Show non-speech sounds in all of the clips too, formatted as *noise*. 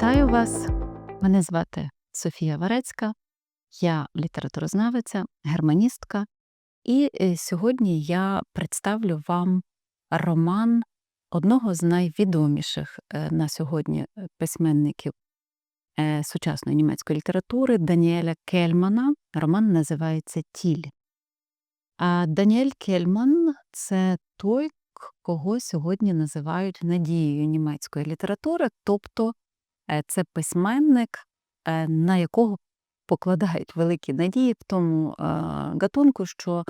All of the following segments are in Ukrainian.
Вітаю вас! Мене звати Софія Варецька, я літературознавиця, германістка, і е, сьогодні я представлю вам роман одного з найвідоміших е, на сьогодні е, письменників сучасної німецької літератури Даніеля Кельмана. Роман називається Тіль. А Даніель Кельман це той, кого сьогодні називають надією німецької літератури, тобто це письменник, е, на якого покладають великі надії в тому е, гатунку, що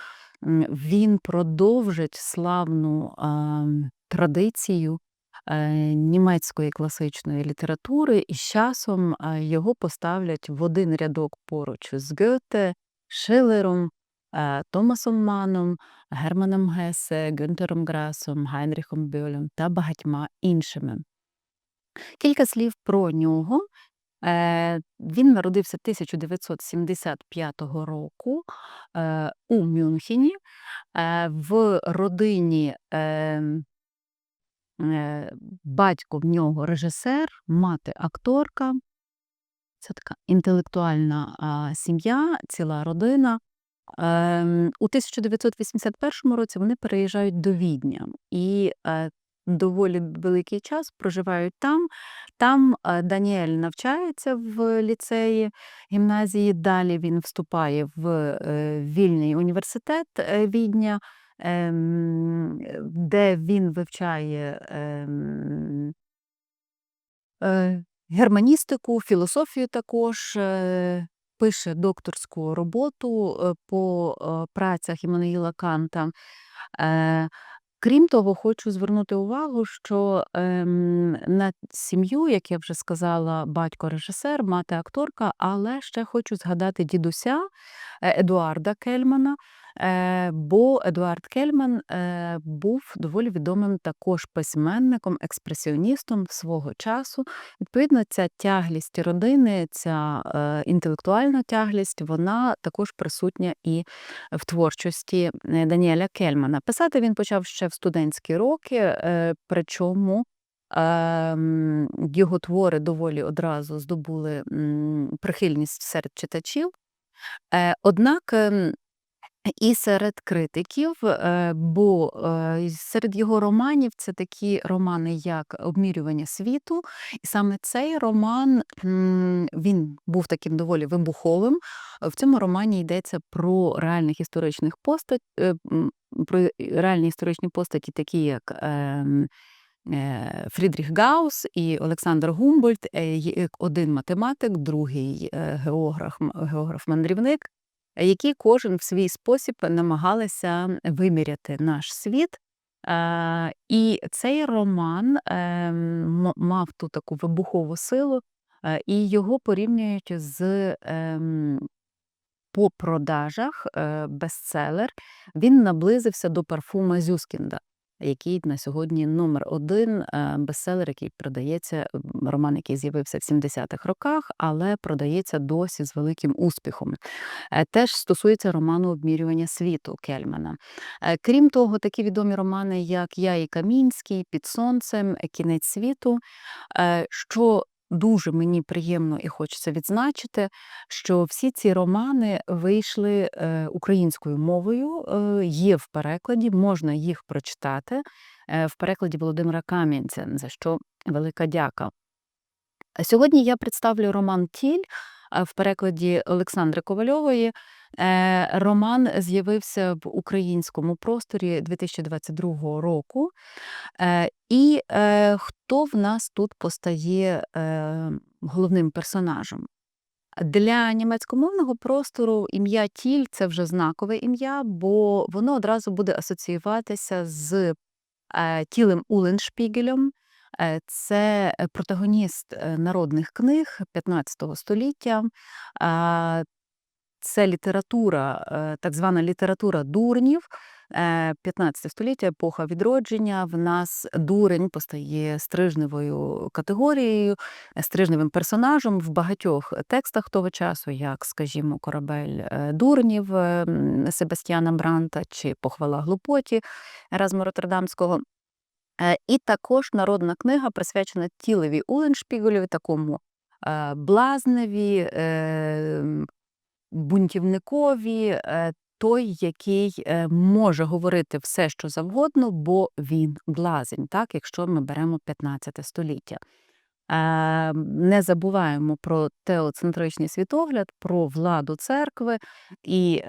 він продовжить славну е, традицію е, німецької класичної літератури, і з часом е, його поставлять в один рядок поруч з Гьоте, Шиллером, е, Томасом Маном, Германом Гесе, Гюнтером Грасом, Гайнріхом Бьолем та багатьма іншими. Кілька слів про нього. Е, Він народився 1975 року е, у Мюнхені е, в родині. ем, Батько в нього режисер, мати акторка. Це така інтелектуальна сім'я, ціла родина. Ем, у 1981 році вони переїжджають до Відня і доволі великий час проживають там. Там Даніель навчається в ліцеї гімназії. Далі він вступає в е, вільний університет е, Відня, ем, де він вивчає. ем, е, Германістику, філософію також пише докторську роботу по працях Іммануїла Канта. Крім того, хочу звернути увагу, що ем, на сім'ю, як я вже сказала, батько режисер, мати акторка, але ще хочу згадати дідуся е, Едуарда Кельмана. Е, Бо Едуард Кельман е, був доволі відомим також письменником, експресіоністом свого часу. Відповідно, ця тяглість родини, ця е, інтелектуальна тяглість, вона також присутня і в творчості Даніеля Кельмана. Писати він почав ще в студентські роки, причому ем, його твори доволі одразу здобули прихильність серед читачів. Однак ем, і серед критиків, е, бо е, серед його романів це такі романи, як Обмірювання світу. І саме цей роман він був таким доволі вибуховим. В цьому романі йдеться про реальних історичних постать, е, про реальні історичні постаті, такі як. ем, Фрідріх Гаус і Олександр Гумбольдт, е, один математик, другий географ, географ-мандрівник, які кожен в свій спосіб намагалися виміряти наш світ. Е, І цей роман е, мав ту таку вибухову силу, е, і його порівнюють з ем, по продажах е, бестселер. Він наблизився до парфума Зюскінда, який на сьогодні номер один е, бестселер, який продається, роман, який з'явився в 70-х роках, але продається досі з великим успіхом. Е, Теж стосується роману Обмірювання світу Кельмана. Е, Крім того, такі відомі романи, як Я і Камінський, Під сонцем, «Е, Кінець світу, що дуже мені приємно і хочеться відзначити, що всі ці романи вийшли е, українською мовою, е, є в перекладі, можна їх прочитати е, в перекладі Володимира Кам'янця, за що велика дяка. Сьогодні я представлю роман Тіль в перекладі Олександри Ковальової. Е, Роман з'явився в українському просторі 2022 року. Е, І е, хто в нас тут постає головним персонажем? Для німецькомовного простору ім'я Тіль це вже знакове ім'я, бо воно одразу буде асоціюватися з тілем Уленшпігелем. Це протагоніст народних книг 15 століття. Це література, е, так звана література дурнів. Е, 15 століття, епоха відродження. В нас дурень постає стрижневою категорією, е, стрижневим персонажем в багатьох текстах того часу, як, скажімо, корабель е, дурнів е, Себастьяна Бранта чи Похвала глупоті Еразма Роттердамського. Е, І також народна книга присвячена тілеві Уленшпігелеві, такому е, блазневі, е, бунтівникові, е, той, який е, може говорити все, що завгодно, бо він блазень, так, якщо ми беремо 15 століття. Е, Не забуваємо про теоцентричний світогляд, про владу церкви і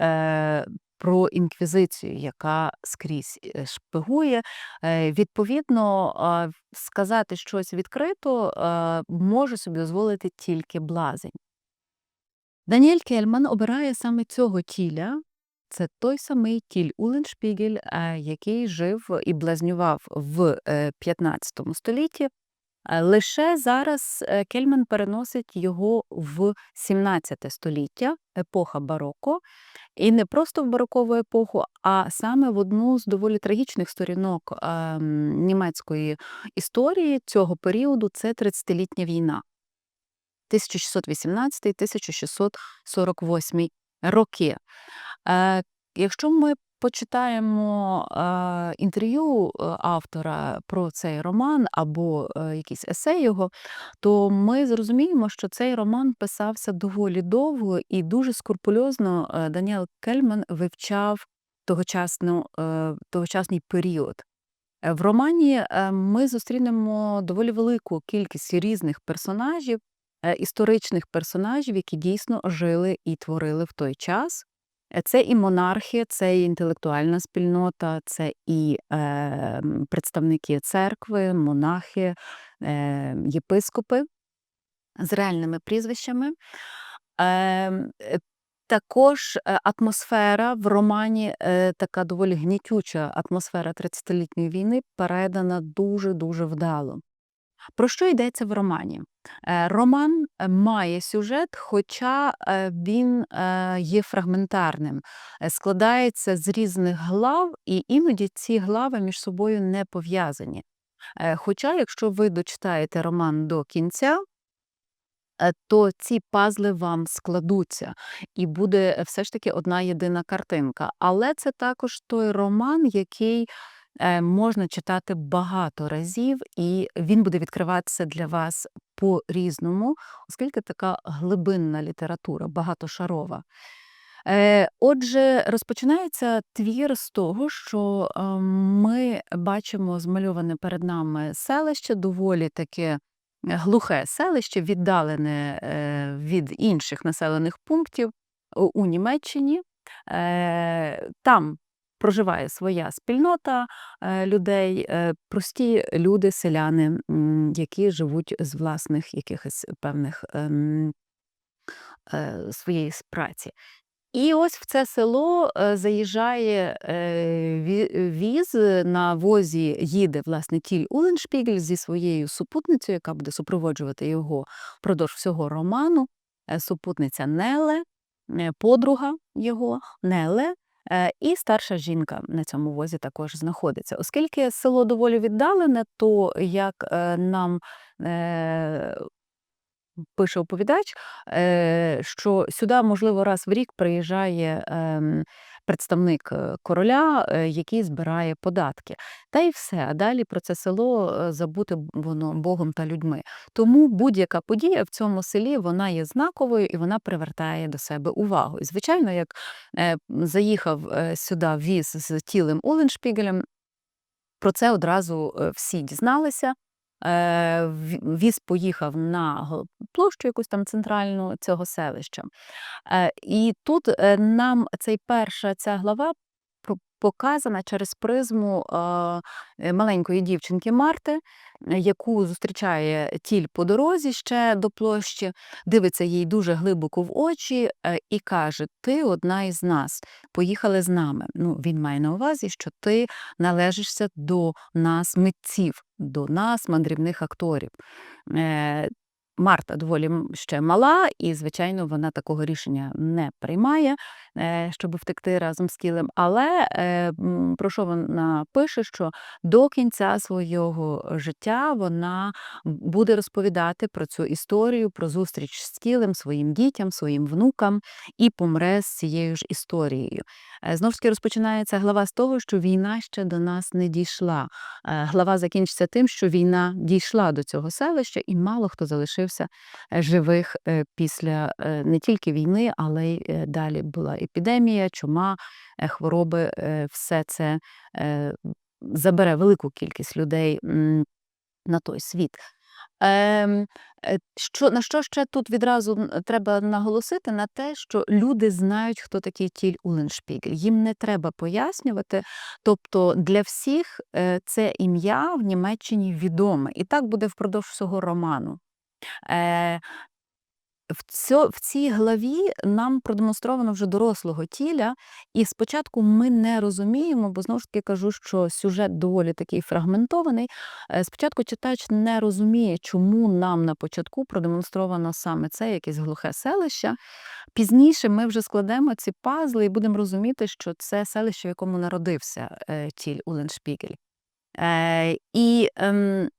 про інквізицію, яка скрізь шпигує. Відповідно, сказати щось відкрито може собі дозволити тільки блазень. Даніель Кельман обирає саме цього тіля. Це той самий тіль Уленшпігель, е, який жив і блазнював в е, 15 столітті. Е, Лише зараз е, Кельман переносить його в 17 століття, епоха бароко, і не просто в барокову епоху, а саме в одну з доволі трагічних сторінок ем, німецької історії цього періоду це 30-літня війна. 1618-1648 роки. Е, Якщо ми почитаємо е, інтерв'ю е, автора про цей роман або якийсь есе його, то ми зрозуміємо, що цей роман писався доволі довго і дуже скрупульозно Даніел Кельман вивчав тогочасну, тогочасний період. В романі ми зустрінемо доволі велику кількість різних персонажів, історичних персонажів, які дійсно жили і творили в той час. Е, Це і монархи, це і інтелектуальна спільнота, це і е, представники церкви, монахи, е, єпископи з реальними прізвищами. Ем, е, Також е, атмосфера в романі, е, така доволі гнітюча атмосфера 30-літньої війни, передана дуже-дуже вдало. Про що йдеться в романі? Е, Роман е, має сюжет, хоча е, він є фрагментарним, складається з різних глав, і іноді ці глави між собою не пов'язані. Хоча, якщо ви дочитаєте роман до кінця, то ці пазли вам складуться, і буде все ж таки одна єдина картинка. Але це також той роман, який можна читати багато разів, і він буде відкриватися для вас по-різному, оскільки така глибинна література, багатошарова. Е, Отже, розпочинається твір з того, що е, ми бачимо змальоване перед нами селище, доволі таке глухе селище, віддалене е, від інших населених пунктів у Німеччині. Е, Там проживає своя спільнота е, людей, е, прості люди, селяни, які живуть з власних якихось певних ем, е, своєї праці. І ось в це село заїжджає віз на возі їде власне тіль Уленшпігель зі своєю супутницею, яка буде супроводжувати його впродовж всього роману. Супутниця Неле, подруга його Неле. Е, І старша жінка на цьому возі також знаходиться. Оскільки село доволі віддалене, то як е, нам е, пише оповідач, що сюди, можливо, раз в рік приїжджає ем, представник е, короля, е, який збирає податки. Та й все. А далі про це село е, забути воно Богом та людьми. Тому будь-яка подія в цьому селі вона є знаковою і вона привертає до себе увагу. І, звичайно, як заїхав сюди віз з тілем Уленшпігелем, про це одразу всі дізналися. Е, Віз поїхав на площу якусь там центральну цього селища. Е, І тут е, нам цей перша ця глава показана через призму е, маленької дівчинки Марти, е, яку зустрічає тіль по дорозі ще до площі, дивиться їй дуже глибоко в очі е, і каже: Ти одна із нас, поїхали з нами. Ну, він має на увазі, що ти належишся до нас, митців, до нас, мандрівних акторів. Марта доволі ще мала, і, звичайно, вона такого рішення не приймає, е, щоб втекти разом з Кілем. Але е, про що вона пише, що до кінця свого життя вона буде розповідати про цю історію, про зустріч з Кілем своїм дітям, своїм внукам і помре з цією ж історією. Е, Знову ж таки розпочинається глава з того, що війна ще до нас не дійшла. Глава закінчиться тим, що війна дійшла до цього селища, і мало хто залишився е, живих е, після е, не тільки війни, але й далі була епідемія, чума, хвороби. Все це забере велику кількість людей на той світ. Ем, що, на що ще тут відразу треба наголосити? На те, що люди знають, хто такий Тіль Уленшпігель. Їм не треба пояснювати. Тобто для всіх це ім'я в Німеччині відоме. І так буде впродовж всього роману. Е, в, цій главі нам продемонстровано вже дорослого тіля, і спочатку ми не розуміємо, бо знову ж таки кажу, що сюжет доволі такий фрагментований. Е, Спочатку читач не розуміє, чому нам на початку продемонстровано саме це якесь глухе селище. Пізніше ми вже складемо ці пазли і будемо розуміти, що це селище, в якому народився е, тіль Уленшпігель. І ем,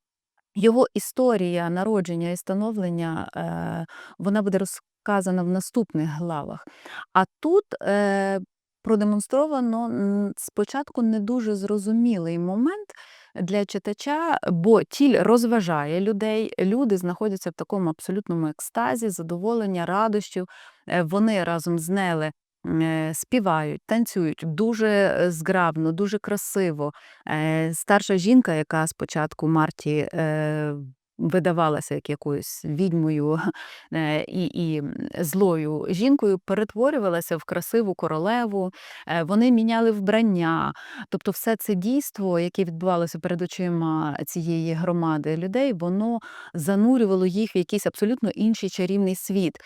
його історія народження і становлення е, вона буде розказана в наступних главах. А тут е, продемонстровано спочатку не дуже зрозумілий момент для читача, бо тіль розважає людей, люди знаходяться в такому абсолютному екстазі, задоволення, радощів. Е, Вони разом з Неле співають, танцюють дуже е, зграбно, дуже красиво. Е, Старша жінка, яка спочатку Марті е, видавалася як якоюсь відьмою *laughs* е, і, і злою жінкою, перетворювалася в красиву королеву. Е, Вони міняли вбрання. Тобто, все це дійство, яке відбувалося перед очима цієї громади людей, воно занурювало їх в якийсь абсолютно інший чарівний світ.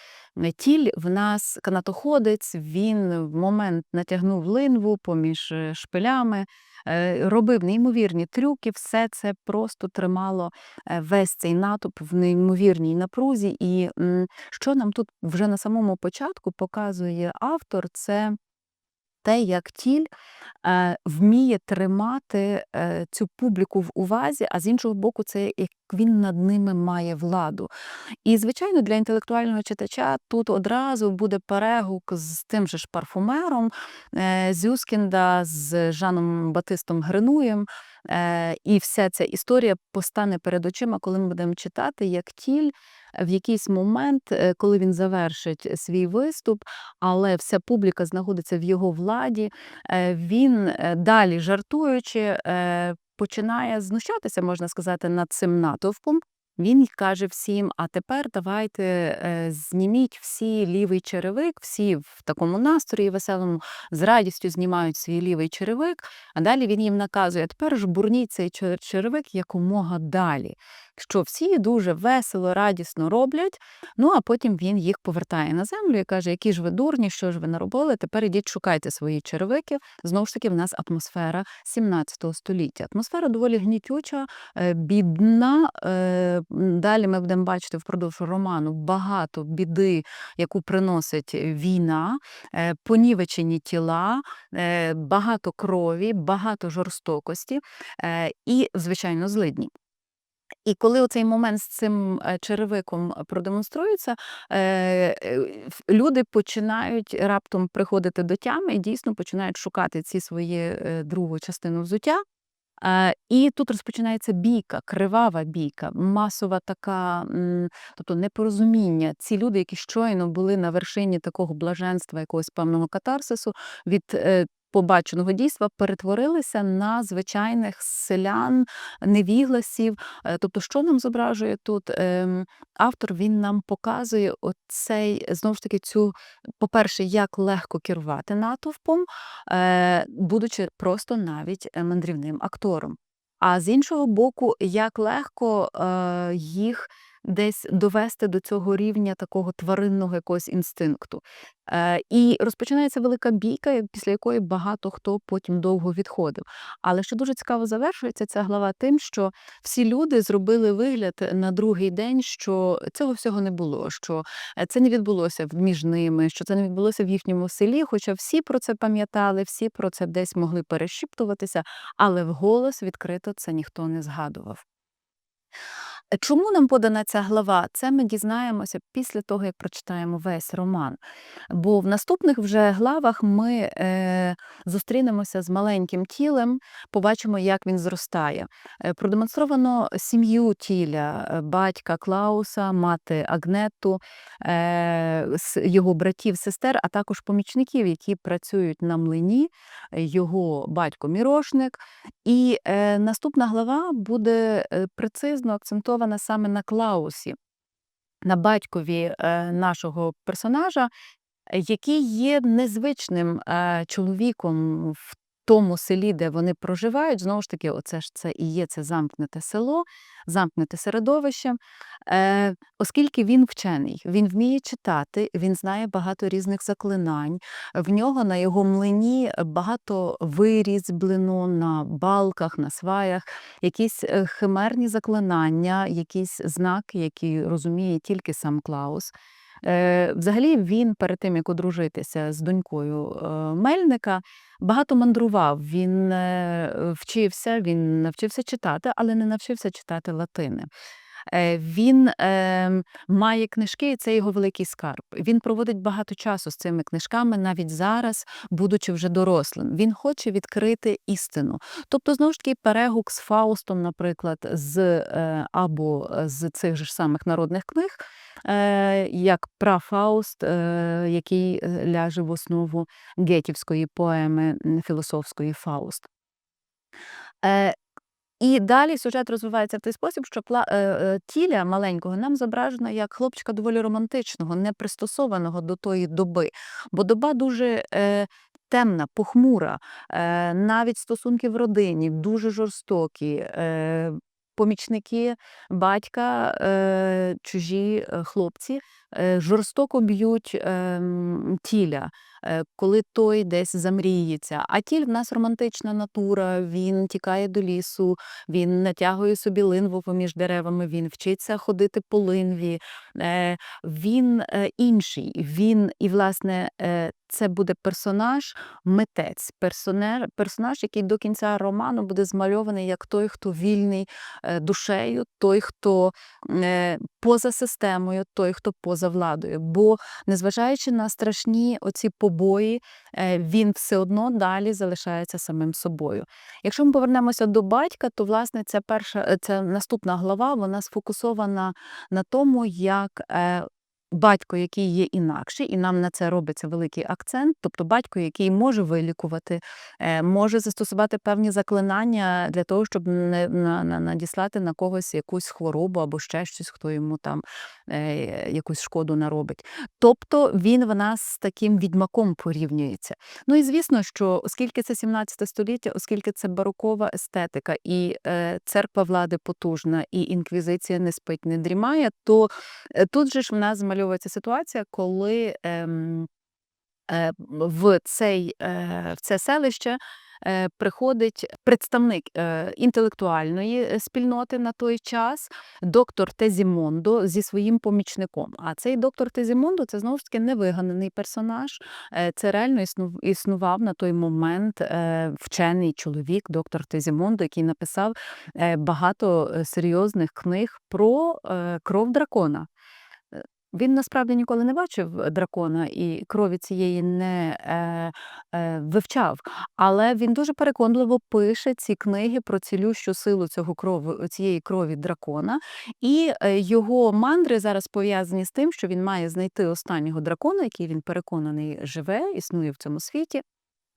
Е, Тіль в нас канатоходець, він в момент натягнув линву поміж шпилями, робив неймовірні трюки, все це просто тримало е, весь цей натовп в неймовірній напрузі. І що нам тут вже на самому початку показує автор, це те, як тіль е, вміє тримати е, цю публіку в увазі, а з іншого боку, це як він над ними має владу. І, звичайно, для інтелектуального читача тут одразу буде перегук з тим же ж парфумером е, Зюскінда, з Жаном Батистом Гринуєм. І вся ця історія постане перед очима, коли ми будемо читати, як тіль в якийсь момент, е, коли він завершить свій виступ, але вся публіка знаходиться в його владі, е, він е, далі жартуючи, е, починає знущатися, можна сказати, над цим натовпом. Він каже всім: а тепер давайте е, зніміть всі лівий черевик, всі в такому настрої веселому, з радістю знімають свій лівий черевик. А далі він їм наказує: тепер ж бурніть цей чер- черевик якомога далі. Що всі дуже весело, радісно роблять. Ну а потім він їх повертає на землю і каже: які ж ви дурні, що ж ви наробили? Тепер ідіть шукайте свої черевики. Знову ж таки, в нас атмосфера 17 століття. Атмосфера доволі гнітюча, е, бідна. Е, Далі ми будемо бачити впродовж роману багато біди, яку приносить війна, е, понівечені тіла, багато крові, багато жорстокості і, звичайно, злидні. І коли оцей момент з цим е, черевиком продемонструється, е, е, ф- люди починають раптом приходити до тями і дійсно починають шукати ці свої е, другу частину взуття. Е, І тут розпочинається бійка, кривава бійка, масова така, тобто непорозуміння. Ці люди, які щойно були на вершині такого блаженства, якогось певного катарсису від е, побаченого дійства, перетворилися на звичайних селян, невігласів. Е, Тобто, що нам зображує тут Ем, автор? Він нам показує оцей знову ж таки цю, по-перше, як легко керувати натовпом, е, будучи просто навіть е, мандрівним актором. А з іншого боку, як легко їх десь довести до цього рівня такого тваринного якогось інстинкту. Е, І розпочинається велика бійка, після якої багато хто потім довго відходив. Але що дуже цікаво завершується ця глава тим, що всі люди зробили вигляд на другий день, що цього всього не було, що е, це не відбулося між ними, що це не відбулося в їхньому селі. Хоча всі про це пам'ятали, всі про це десь могли перешіптуватися, але вголос відкрито це ніхто не згадував. Чому нам подана ця глава? Це ми дізнаємося після того, як прочитаємо весь роман. Бо в наступних вже главах ми е, зустрінемося з маленьким тілем, побачимо, як він зростає. Е, продемонстровано сім'ю тіля, е, батька Клауса, мати Агнету, е, його братів, сестер, а також помічників, які працюють на млині, його батько Мірошник. І е, наступна глава буде е, прецизно акцентована саме на Клаусі, на батькові е, нашого персонажа, який є незвичним е, чоловіком в тому селі, де вони проживають. Знову ж таки, оце ж це і є це замкнуте село, замкнуте середовище, е, оскільки він вчений, він вміє читати, він знає багато різних заклинань. В нього на його млині багато вирізблено на балках, на сваях, якісь е, химерні заклинання, якісь знаки, які розуміє тільки сам Клаус. Е, Взагалі він перед тим, як одружитися з донькою е, Мельника, багато мандрував. Він е, вчився, він навчився читати, але не навчився читати латини. Е, Він е, має книжки, і це його великий скарб. Він проводить багато часу з цими книжками, навіть зараз, будучи вже дорослим. Він хоче відкрити істину. Тобто, знову ж таки, перегук з Фаустом, наприклад, з е, або з цих же ж самих народних книг, е, як Прафауст, е, який е, ляже в основу гетівської поеми філософської Фауст. І далі сюжет розвивається в той спосіб, що е, е, тіля маленького нам зображено як хлопчика доволі романтичного, не пристосованого до тої доби. Бо доба дуже е, темна, похмура, навіть стосунки в родині дуже жорстокі. Помічники батька, чужі хлопці жорстоко б'ють е, тіля, е, коли той десь замріється. А тіль в нас романтична натура, він тікає до лісу, він натягує собі линву поміж деревами, він вчиться ходити по линві. Е, він е, інший. Він, і, власне, е, це буде персонаж, митець, персонер, персонаж, який до кінця роману буде змальований як той, хто вільний е, душею, той, хто е, поза системою, той, хто поза владою. Бо, незважаючи на страшні оці побої, е, він все одно далі залишається самим собою. Якщо ми повернемося до батька, то власне ця перша, е, ця наступна глава вона сфокусована на тому, як е, батько, який є інакший, і нам на це робиться великий акцент. Тобто батько, який може вилікувати, може застосувати певні заклинання для того, щоб не на, на, надіслати на когось якусь хворобу або ще щось, хто йому там якусь шкоду наробить. Тобто він в нас з таким відьмаком порівнюється. Ну і звісно, що оскільки це 17 століття, оскільки це барокова естетика, і е, церква влади потужна, і інквізиція не спить, не дрімає, то е, тут же ж в нас змальовується ситуація, коли ем, е, в, цей, е, в це селище е, приходить представник е, інтелектуальної е, спільноти на той час, доктор Тезімондо зі своїм помічником. А цей доктор Тезімондо це знову ж таки невигананий персонаж. Е, Це реально існував на той момент е, вчений чоловік, доктор Тезімондо, який написав е, багато е, серйозних книг про е, кров дракона. Е, Він насправді ніколи не бачив дракона і крові цієї не е, е, вивчав, але він дуже переконливо пише ці книги про цілющу силу цього крови, цієї крові дракона. І е, його мандри зараз пов'язані з тим, що він має знайти останнього дракона, який він переконаний живе, існує в цьому світі.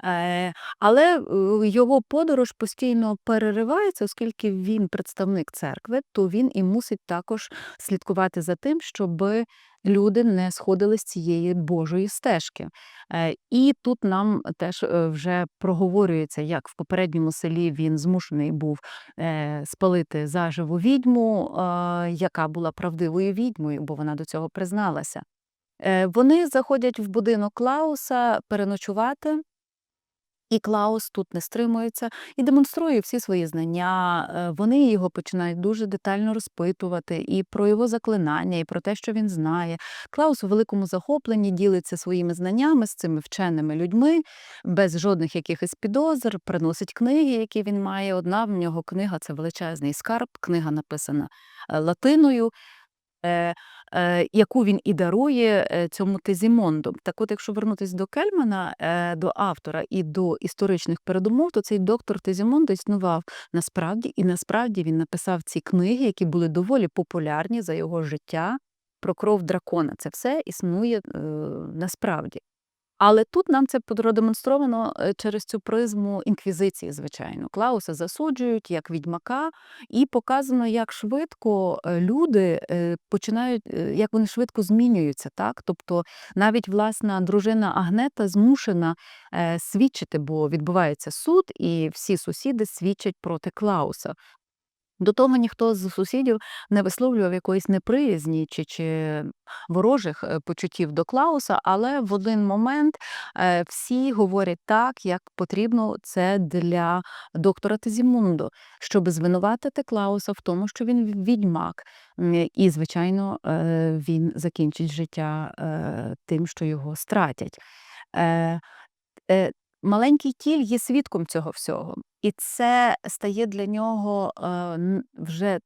Е, але, е, його подорож постійно переривається, оскільки він представник церкви, то він і мусить також слідкувати за тим, щоби люди не сходили з цієї Божої стежки. Е, і тут нам теж, вже проговорюється, як в попередньому селі він змушений був, спалити заживу відьму, яка була правдивою відьмою, бо вона до цього призналася. Вони заходять в будинок Клауса переночувати. І Клаус тут не стримується і демонструє всі свої знання. Е, Вони його починають дуже детально розпитувати і про його заклинання, і про те, що він знає. Клаус у великому захопленні ділиться своїми знаннями з цими вченими людьми, без жодних якихось підозр, приносить книги, які він має. Одна в нього книга це величезний скарб, книга написана е, латиною. Е, е, Яку він і дарує е, цьому Тезімонду. Так от, якщо вернутися до Кельмана, до автора і до історичних передумов, то цей доктор Тезімондо існував насправді, і насправді він написав ці книги, які були доволі популярні за його життя. Про кров дракона. Це все існує е, насправді. Але тут нам це продемонстровано е, через цю призму інквізиції, звичайно. Клауса засуджують як відьмака, і показано, як швидко е, люди е, починають, як вони швидко змінюються. Так? Тобто навіть власна дружина Агнета змушена свідчити, бо відбувається суд, і всі сусіди свідчать проти Клауса. До того ніхто з сусідів не висловлював якоїсь неприязні чи, чи ворожих е, почуттів до Клауса, але в один момент е, всі говорять так, як потрібно це для доктора Тезімундо, щоб звинуватити Клауса в тому, що він відьмак. І, звичайно, е, він закінчить життя тим, що його стратять. Маленький тіль є свідком цього всього, і це стає для нього е, вже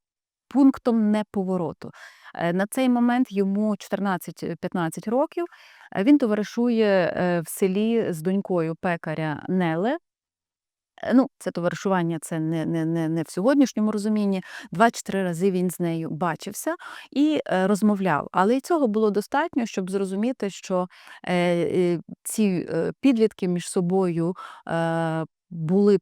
пунктом неповороту. Е, На цей момент йому 14-15 років. Е, Він товаришує в селі з донькою пекаря Неле. Ну, це товаришування це не, не, не, не в сьогоднішньому розумінні. Два чи три рази він з нею бачився і розмовляв. Але і цього було достатньо, щоб зрозуміти, що ці підлітки між собою. Е, були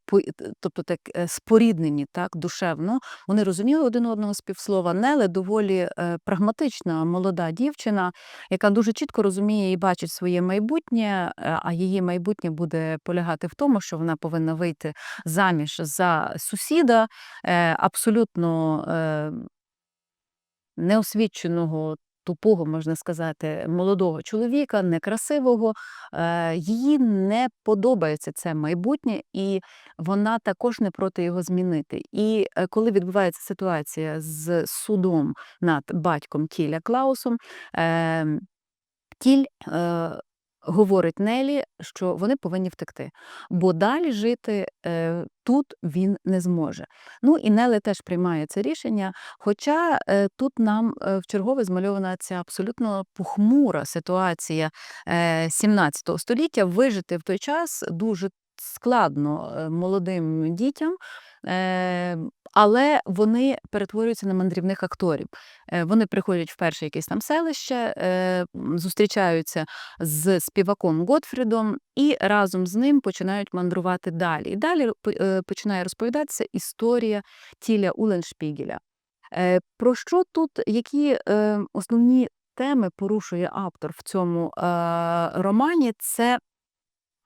тобто так е, споріднені так душевно. Вони розуміли один одного з півслова. Неле доволі е, прагматична молода дівчина, яка дуже чітко розуміє і бачить своє майбутнє, е, а її майбутнє буде полягати в тому, що вона повинна вийти заміж за сусіда, е, абсолютно е, неосвіченого. Тупого, можна сказати, молодого чоловіка, некрасивого. Е, їй не подобається це майбутнє, і вона також не проти його змінити. І е, коли відбувається ситуація з судом над батьком Тіля Клаусом, е, Тіль е, говорить Нелі, що вони повинні втекти, бо далі жити е, тут він не зможе. Ну і Неле теж приймає це рішення. Хоча е, тут нам е, чергове змальована ця абсолютно похмура ситуація е, 17 століття. Вижити в той час дуже складно е, молодим дітям. Е, але вони перетворюються на мандрівних акторів. Е, Вони приходять в перше якесь там селище, зустрічаються з співаком Готфрідом і разом з ним починають мандрувати далі. І далі починає розповідатися історія тіля Уленшпігеля. Про що тут, які основні теми порушує автор в цьому романі? Це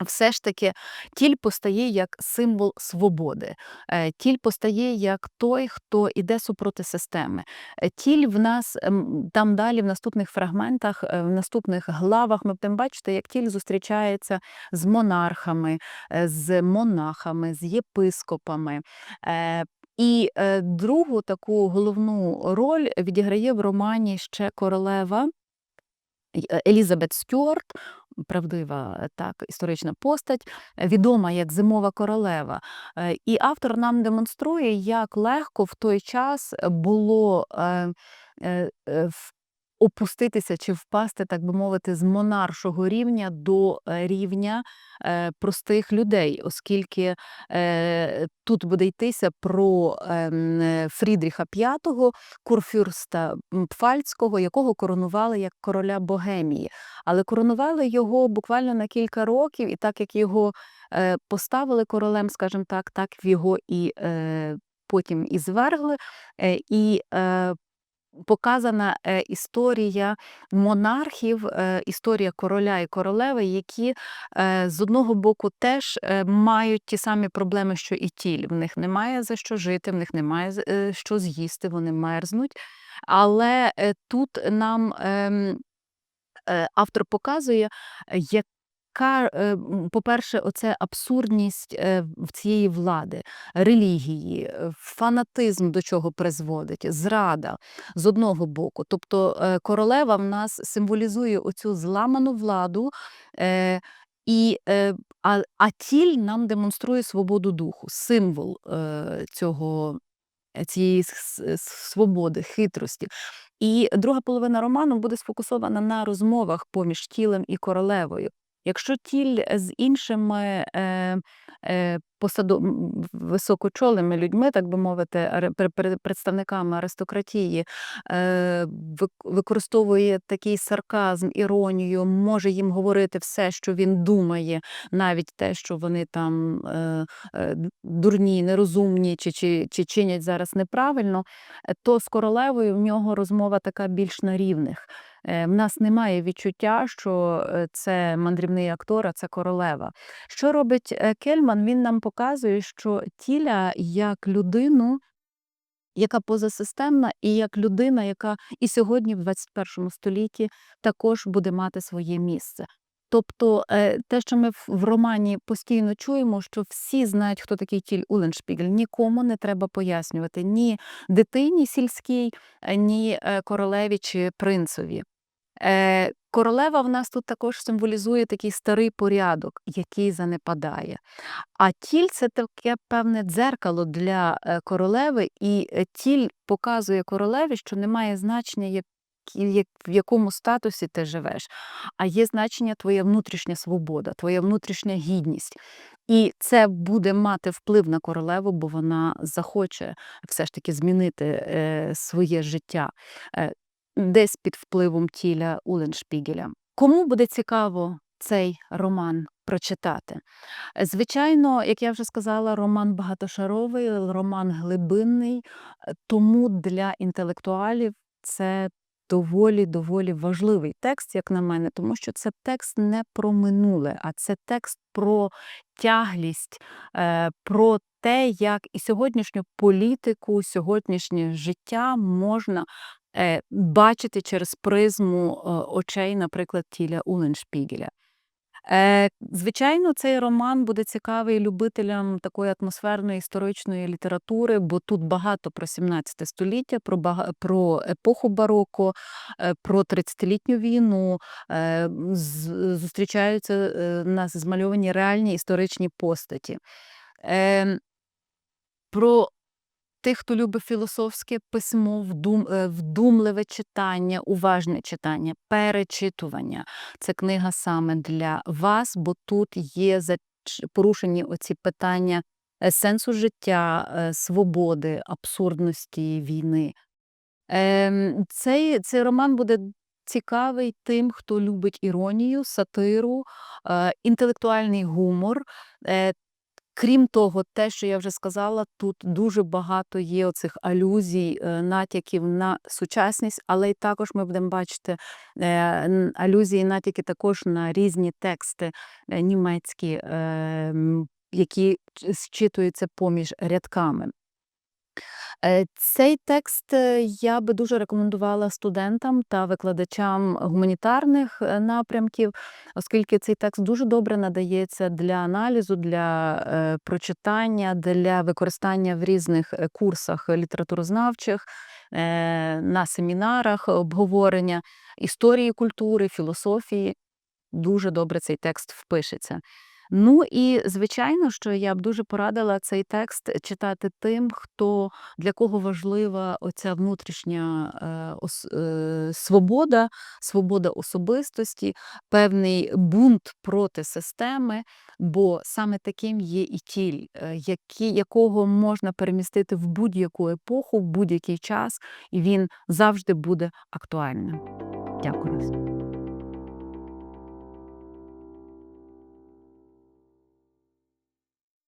все ж таки тіль постає як символ свободи. Е, Тіль постає як той, хто іде супроти системи. Е, Тіль в нас ем, там далі, в наступних фрагментах, е, в наступних главах, ми будемо бачити, як тіль зустрічається з монархами, з монахами, з єпископами. І другу таку головну роль відіграє в романі ще королева Елізабет Стюарт, правдива е, так, історична постать, е, відома як Зимова королева. Е, І автор нам демонструє, як легко в той час було в- опуститися чи впасти, так би мовити, з монаршого рівня до е, рівня е, простих людей, оскільки е, тут буде йтися про ем, Фрідріха V, курфюрста Пфальцького, якого коронували як короля Богемії. Але коронували його буквально на кілька років, і так як його поставили королем, скажімо так, так його і потім і звергли. І показана е, історія монархів, е, історія короля і королеви, які е, з одного боку теж мають ті самі проблеми, що і тіль. В них немає за що жити, в них немає що з'їсти, вони мерзнуть. Але тут нам ем, автор показує, е, яка, е, по-перше, оце абсурдність е, цієї влади, релігії, е, фанатизм до чого призводить, зрада з одного боку. Тобто королева в нас символізує оцю зламану владу. І, а, а тіль нам демонструє свободу духу, символ цього, цієї свободи, хитрості. І друга половина роману буде сфокусована на розмовах поміж тілем і королевою. Якщо тіль з іншими е, е, посадо... високочолими людьми, так би мовити, представниками аристократії, е, використовує такий сарказм, іронію, може їм говорити все, що він думає, навіть те, що вони там е, дурні, нерозумні чи, чи, чи чинять зараз неправильно, то з королевою в нього розмова така більш на рівних. Е, В нас немає відчуття, що е, це мандрівний актор, а це королева. Що робить е, Кельман? Він нам показує, що тіля як людину, яка позасистемна, і як людина, яка і сьогодні, в 21 столітті, також буде мати своє місце. Тобто те, що ми в романі постійно чуємо, що всі знають, хто такий тіль Уленшпігель, нікому не треба пояснювати ні дитині сільській, ні королеві чи принцові. Е, Королева в нас тут також символізує такий старий порядок, який занепадає. А тіль це таке певне дзеркало для е, королеви, і е, тіль показує королеві, що немає значення, як, як, в якому статусі ти живеш, а є значення твоя внутрішня свобода, твоя внутрішня гідність. І це буде мати вплив на королеву, бо вона захоче все ж таки змінити своє життя. Десь під впливом тіля Уленшпігеля. Кому буде цікаво цей роман прочитати? Звичайно, як я вже сказала, роман багатошаровий, роман глибинний, е, тому для інтелектуалів це доволі доволі важливий текст, як на мене, тому що це текст не про минуле, а це текст про тяглість, е, про те, як і сьогоднішню політику, сьогоднішнє життя можна бачити через призму е, очей, наприклад, тіля Уленшпігеля. Е, звичайно, цей роман буде цікавий любителям такої атмосферної історичної літератури, бо тут багато про 17 століття, про, бага... про епоху бароко, е, про 30-літню війну. Е, зустрічаються е, нас змальовані реальні історичні постаті. Е, про тих, хто любить філософське письмо, вдум, е, вдумливе читання, уважне читання, перечитування. Це книга саме для вас, бо тут є порушені оці питання е, сенсу життя, е, свободи, абсурдності війни. Ем, Цей, цей роман буде цікавий тим, хто любить іронію, сатиру, інтелектуальний гумор. Крім того, те, що я вже сказала, тут дуже багато є оцих алюзій, е, натяків на сучасність, але й також ми будемо бачити е, алюзії, натяки також на різні тексти е, німецькі, які зчитуються поміж рядками. Е, Цей текст е, я би дуже рекомендувала студентам та викладачам гуманітарних е, напрямків, оскільки цей текст дуже добре надається для аналізу, для прочитання, для використання в різних курсах літературознавчих, на семінарах обговорення історії культури, філософії. Дуже добре цей текст впишеться. Ну і звичайно, що я б дуже порадила цей текст читати тим, хто для кого важлива оця внутрішня е, е, свобода, свобода особистості, певний бунт проти системи, бо саме таким є і тіль, е, якого можна перемістити в будь-яку епоху, в будь-який час, і він завжди буде актуальним. Дякую.